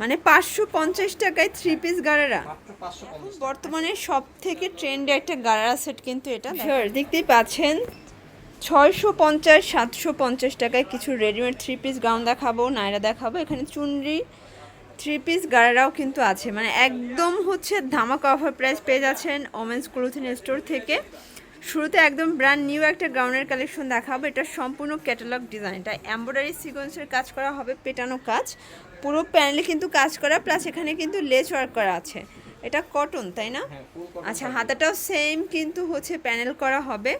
মানে পাঁচশো পঞ্চাশ টাকায় থ্রি পিস গারারা। পঞ্চাশ। বর্তমানে সব থেকে ট্রেন্ডে একটা গারারা সেট কিন্তু এটা শিওর দেখতেই পাচ্ছেন। ছয়শো পঞ্চাশ সাতশো পঞ্চাশ টাকায় কিছু রেডিমেড থ্রি পিস গাউন দেখাবো নাইরা দেখাবো। এখানে চুনরি থ্রি পিস গারারাও কিন্তু আছে। মানে একদম হচ্ছে ধামাকা অফার প্রাইস পেয়ে যাচ্ছেন ওমেন্স ক্লোথিং স্টোর থেকে। শুরুতে একদম ব্র্যান্ড নিউ একটা গাউনের কালেকশন দেখাবো। এটা সম্পূর্ণ ক্যাটালগ ডিজাইন এটা এমব্রয়ডারি সিকোয়েন্সের কাজ করা হবে পেটানো কাজ। পুরো প্যানেলে কিন্তু কাজ করা প্লাস এখানে কিন্তু লেস ওয়ার্ক করা আছে। এটা কটন তাই না? হ্যাঁ আচ্ছা হাতাটাও সেম কিন্তু হচ্ছে প্যানেল করা হবে।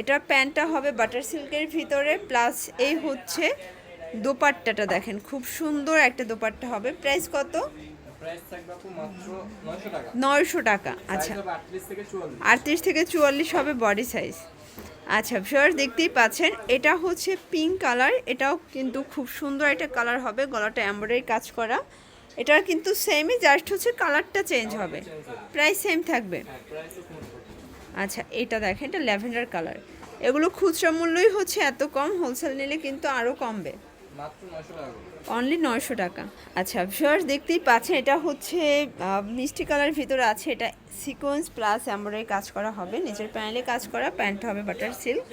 এটার প্যান্টটা হবে বাটার সিল্কের ভিতরে প্লাস এই হচ্ছে দোপাট্টাটা দেখেন। খুব সুন্দর একটা দোপাট্টা হবে। প্রাইস কত? থাকবে নয়শো টাকা। আচ্ছা। আটত্রিশ থেকে চুয়াল্লিশ। হবে বডি সাইজ আচ্ছা ভিউয়ার দেখতেই পাচ্ছেন এটা হচ্ছে পিঙ্ক কালার এটাও কিন্তু খুব সুন্দর একটা কালার হবে গলাটা এমব্রয়ডারি কাজ করা। এটার কিন্তু সেমই জাস্ট হচ্ছে কালারটা চেঞ্জ হবে। প্রাইস সেম থাকবে। হ্যাঁ প্রাইসও কম আচ্ছা এটা দেখেন এটা ল্যাভেন্ডার কালার এগুলো খুচরা মূল্যই হচ্ছে এত কম হোলসেল নিলে কিন্তু আরও কমবে। অনলি নয়শো টাকা আচ্ছা ভিউয়ার্স দেখতেই পাচ্ছেন এটা হচ্ছে মিষ্টি কালার ভিতরে আছে এটা সিকোয়েন্স প্লাস এমব্রয়ডারি কাজ করা হবে নিচের প্যানেলে কাজ করা প্যান্ট হবে বাটার সিল্ক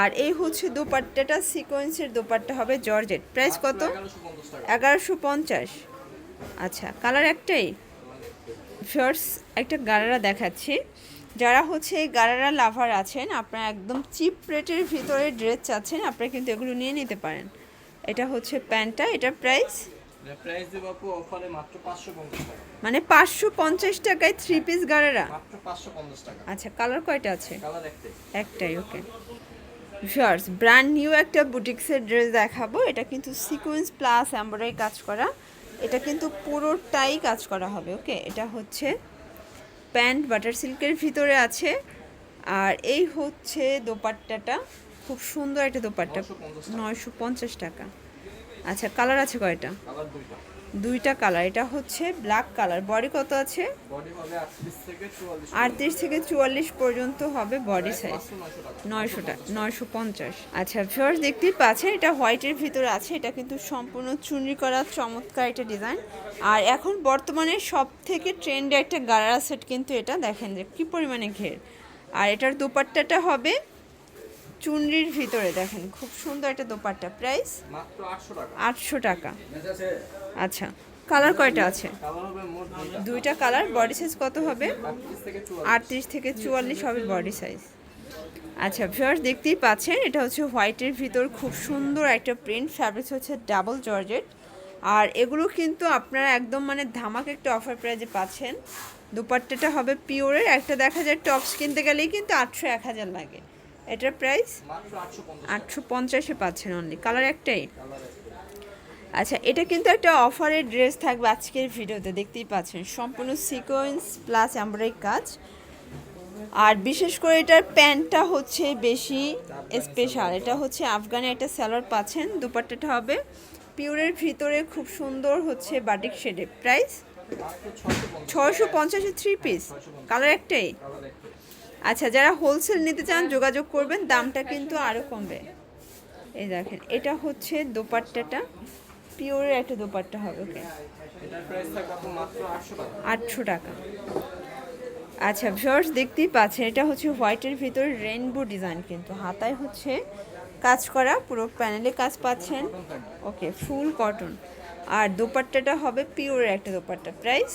আর এই হচ্ছে দোপাট্টাটা সিকোয়েন্সের দোপাট্টা হবে জর্জেট প্রাইস কত? এগারোশো পঞ্চাশ আচ্ছা কালার একটাই? ফার্স একটা গারারা দেখাচ্ছি। যারা হচ্ছে গারারা লাভার আছেন আপনারা একদম চিপ রেটের ভিতরে ড্রেস চাচ্ছেন আপনারা কিন্তু এগুলো নিয়ে নিতে পারেন। এটা হচ্ছে প্যান্টটা এটা প্রাইস? মানে পাঁচশো পঞ্চাশ টাকায় থ্রি পিস টাকা। আচ্ছা কালার কয়টা আছে? একটাই। ওকে। শার্টস ব্র্যান্ড নিউ একটা বুটিক্সের ড্রেস দেখাবো। এটা কিন্তু সিকোয়েন্স প্লাস এমব্রয়ডারি কাজ করা। এটা কিন্তু পুরোটাই কাজ করা হবে ওকে? এটা হচ্ছে প্যান্ট বাটার সিল্কের ভিতরে আছে। আর এই হচ্ছে দোপাট্টাটা। খুব সুন্দর একটা দোপাট্টা। নয়শো পঞ্চাশ টাকা। আচ্ছা কালার আছে কয়টা? দুইটা। কালার এটা হচ্ছে ব্ল্যাক কালার বডি কত আছে? আটত্রিশ থেকে চুয়াল্লিশ পর্যন্ত। হবে বডি সাইজ নয়শো টাকা। নয়শো পঞ্চাশ। আচ্ছা ফিওর্স দেখতেই পাচ্ছেন এটা হোয়াইটের ভিতরে আছে। এটা কিন্তু সম্পূর্ণ চুনরি করা চমৎকার একটা ডিজাইন আর এখন বর্তমানে সব থেকে ট্রেন্ডে একটা গারারা সেট কিন্তু এটা। দেখেন যে কী পরিমাণে ঘের। আর এটার দুপাট্টাটা হবে চুনরির ভিতরে দেখেন খুব সুন্দর একটা দোপাট্টা। প্রাইস মাত্র আটশো টাকা। আচ্ছা কালার কয়টা আছে? দুইটা। কালার বডি সাইজ কত হবে? আটত্রিশ থেকে চুয়াল্লিশ। আটত্রিশ থেকে চুয়াল্লিশ হবে বডি সাইজ আচ্ছা ভিউয়ার্স দেখতেই পাচ্ছেন এটা হচ্ছে হোয়াইটের ভিতর খুব সুন্দর একটা প্রিন্ট ফ্যাব্রিক্স হচ্ছে ডাবল জর্জেট আর এগুলো কিন্তু আপনারা একদম মানে ধামাক একটা অফার প্রাইজে পাচ্ছেন। দুপাট্টাটা হবে পিওরের একটা দেখা যায় টপস কিনতে গেলেই কিন্তু আটশো এক হাজার লাগে। এটার প্রাইস আটশো পঞ্চাশে পাচ্ছেন অনলি কালার একটাই। আচ্ছা এটা কিন্তু একটা অফারের ড্রেস থাকবে আজকের ভিডিওতে, দেখতেই পাচ্ছেন। সম্পূর্ণ সিকোয়েন্স প্লাস এমব্রয়ডারি কাজ। আর বিশেষ করে এটার প্যান্টটা হচ্ছে বেশি স্পেশাল এটা হচ্ছে আফগানে একটা স্যালোয়ার পাচ্ছেন, দুপাট্টাটা হবে। পিওরের ভিতরে খুব সুন্দর হচ্ছে বাটিক শেডে প্রাইস ছয়শো পঞ্চাশে থ্রি পিস কালার একটাই। আচ্ছা যারা হোলসেল নিতে চান যোগাযোগ করবেন দামটা কিন্তু আরও কমবে। এই দেখেন এটা হচ্ছে দোপাট্টাটা। পিওরের একটা দোপাট্টা হবে ওকে। এটার প্রাইস থাকবে আপু মাত্র আটশো টাকা। আটশো টাকা। আচ্ছা ভিউয়ার্স দেখতেই পাচ্ছেন এটা হচ্ছে হোয়াইটের ভিতর রেইনবো ডিজাইন কিন্তু। হাতায় হচ্ছে কাজ করা পুরো প্যানেলে কাজ পাচ্ছেন। ওকে ফুল কটন আর দোপাট্টাটা হবে পিওরের একটা দোপাট্টা। প্রাইস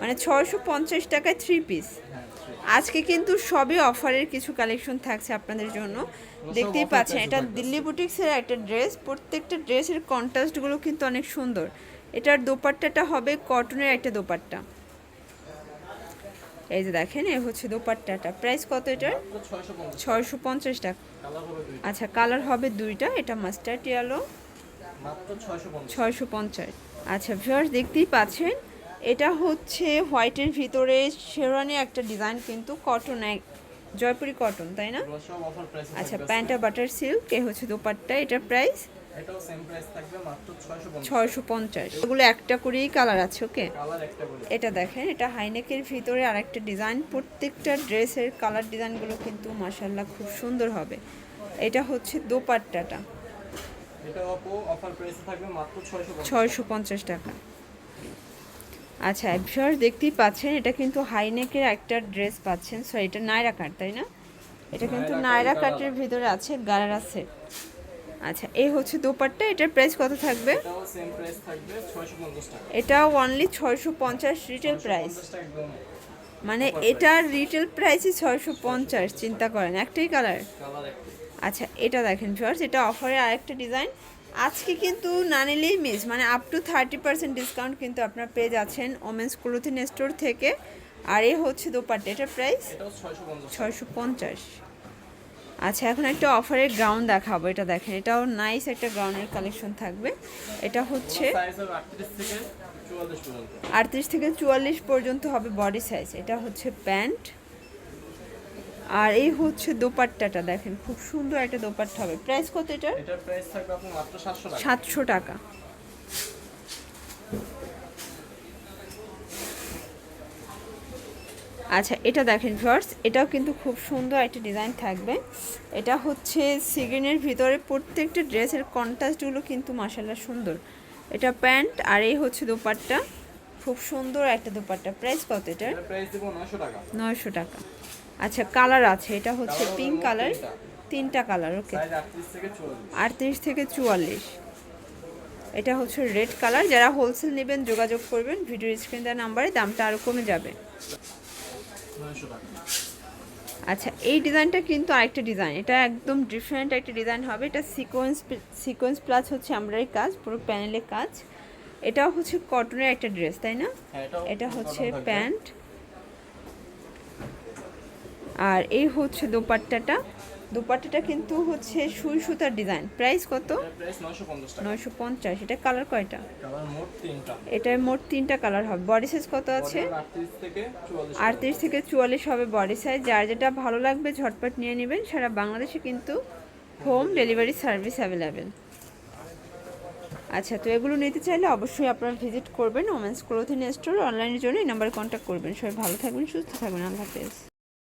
মানে ছয়শো পঞ্চাশ টাকায় থ্রি পিস হ্যাঁ আজকে কিন্তু সবই অফারের কিছু কালেকশন থাকছে আপনাদের জন্য। দেখতেই পাচ্ছেন এটা দিল্লি বুটিক্সের একটা ড্রেস প্রত্যেকটা ড্রেসের কন্ট্রাস্টগুলো কিন্তু অনেক সুন্দর। এটার দোপাট্টাটা হবে কটনের একটা দোপাট্টা। এই যে দেখেন এ হচ্ছে দোপাট্টাটা। প্রাইস কত এটার? ছয়শো পঞ্চাশ টাকা। আচ্ছা কালার হবে দুইটা। এটা মাস্টার্ড ইয়েলো মাত্র ছয়শো পঞ্চাশ। ছয়শো পঞ্চাশ। আচ্ছা ভিউয়ার্স দেখতেই পাচ্ছেন এটা হচ্ছে হোয়াইটের ভিতরে শেরওয়ানি একটা ডিজাইন কিন্তু কটন এক জয়পুরি কটন তাই না? আচ্ছা প্যান্টটা বাটার সিল্ক এ হচ্ছে দোপাট্টা এটার প্রাইস ছয়শো পঞ্চাশ। এগুলো একটা করেই কালার আছে ওকে একটা এটা দেখেন এটা হাইনেকের ভিতরে আরেকটা ডিজাইন প্রত্যেকটা ড্রেসের কালার ডিজাইনগুলো কিন্তু মাসাল্লাহ খুব সুন্দর হবে। এটা হচ্ছে দোপাট্টাটা। ছয়শো পঞ্চাশ টাকা। আচ্ছা ভিউয়ার দেখতেই পাচ্ছেন এটা কিন্তু হাইনেকের একটা ড্রেস পাচ্ছেন। সো এটা নায়রা কাট তাই না? এটা কিন্তু নায়রা কাটের ভিতরে আছে গারারা সেট আচ্ছা এই হচ্ছে দোপাট্টা এটার প্রাইস কত থাকবে? এটা অনলি ছয়শো পঞ্চাশ রিটেল প্রাইস 650 টাকা একদম। মানে এটার রিটেল প্রাইসই ছয়শো পঞ্চাশ চিন্তা করেন একটাই কালার আচ্ছা এটা দেখেন ভিউয়ার্স এটা অফারের আরেকটা ডিজাইন আজকে কিন্তু না নিলেই মিস মানে up to thirty percent discount কিন্তু আপনারা পেয়ে যাচ্ছেন ওমেন্স ক্লোথিন স্টোর থেকে। আর এ হচ্ছে দোপাট্টা এটার প্রাইস ছয়শো পঞ্চাশ। আচ্ছা এখন একটা অফারের গ্রাউন্ড দেখাবো এটা দেখেন এটাও নাইস একটা গ্রাউন্ডের কালেকশন থাকবে। এটা হচ্ছে আটত্রিশ থেকে চুয়াল্লিশ পর্যন্ত। হবে বডি সাইজ এটা হচ্ছে প্যান্ট। আর এই হচ্ছে দোপাট্টাটা দেখেন খুব সুন্দর একটা দোপাট্টা হবে। প্রাইস কত এটার? এটার প্রাইস থাকবে আপনার মাত্র সাতশো টাকা। সাতশো টাকা। আচ্ছা এটা দেখেন ফার্স্ট এটাও কিন্তু খুব সুন্দর একটা ডিজাইন থাকবে। এটা হচ্ছে সিগ্রিনের ভিতরে প্রত্যেকটা ড্রেসের কন্ট্রাস্টগুলো কিন্তু মাসাল্লাহ সুন্দর। এটা প্যান্ট আর এই হচ্ছে দোপাট্টা। খুব সুন্দর একটা দোপাট্টা। প্রাইস কত এটার? এটার প্রাইস দেবো নয়শো টাকা। নয়শো টাকা। আচ্ছা কালার আছে। এটা হচ্ছে পিঙ্ক কালার তিনটা। কালার ওকে আটত্রিশ থেকে চুয়াল্লিশ। এটা হচ্ছে রেড কালার যারা হোলসেল নেবেন যোগাযোগ করবেন ভিডিও স্ক্রিন দেওয়ার নাম্বারে দামটা আরও কমে যাবে। আচ্ছা এই ডিজাইনটা কিন্তু আরেকটা ডিজাইন। এটা একদম ডিফারেন্ট একটা ডিজাইন হবে। এটা সিকোয়েন্স সিকোয়েন্স প্লাস হচ্ছে আমরাই কাজ পুরো প্যানেলের কাজ। এটাও হচ্ছে কটনের একটা ড্রেস তাই না? হ্যাঁ এটা হচ্ছে প্যান্ট আর এই হচ্ছে দোপাট্টাটা। দোপাট্টাটা কিন্তু হচ্ছে সুই সুতার ডিজাইন। প্রাইস কত? প্রাইস নয়শো পঞ্চাশ এটা কালার কয়টা? কালার মোট তিনটা। এটার মোট তিনটা কালার হবে। বডি সাইজ কত আছে? আটত্রিশ থেকে চুয়াল্লিশ আটত্রিশ থেকে চুয়াল্লিশ হবে বডি সাইজ। যার যেটা ভালো লাগবে ঝটপট নিয়ে নেবেন। সারা বাংলাদেশে কিন্তু হোম ডেলিভারি সার্ভিস অ্যাভেলেবেল। আচ্ছা তো এগুলো নিতে চাইলে অবশ্যই আপনারা ভিজিট করবেন। Women's clothing store. অনলাইনের জন্য এই নাম্বারে কন্ট্যাক্ট করবেন। সবাই ভালো থাকবেন সুস্থ থাকবেন। আল্লাহ হাফেজ।